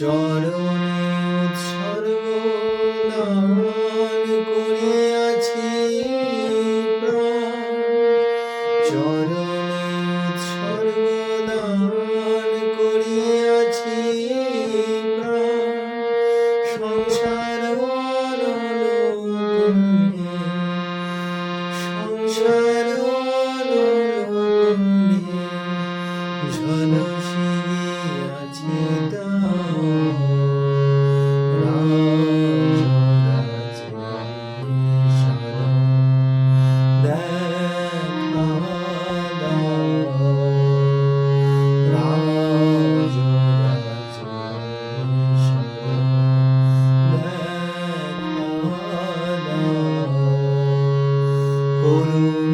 চরণে উৎসর্গ দান করিয়াছি প্রাণ। চরণে উৎসর্গ দান করিয়াছি প্রাণ। সংসার সংসার অনলকুণ্ডে ঝলসি গিয়াছে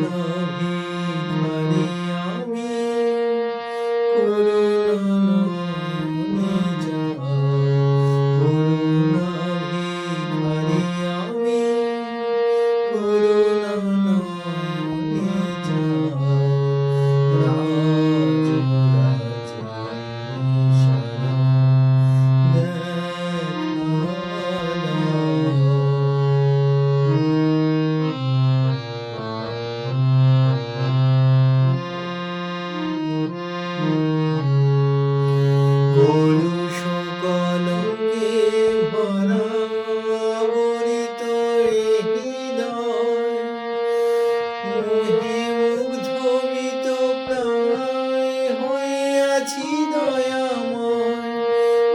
Oh.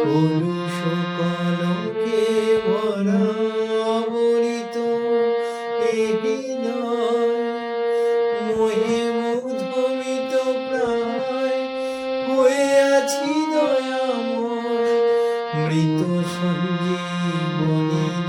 কলুষ কলঙ্কে ভরা হৃদয় মোহে মুগ্ধ মিত হয়ে হইয়াছি দয়াময়। মৃত সঞ্জীবনী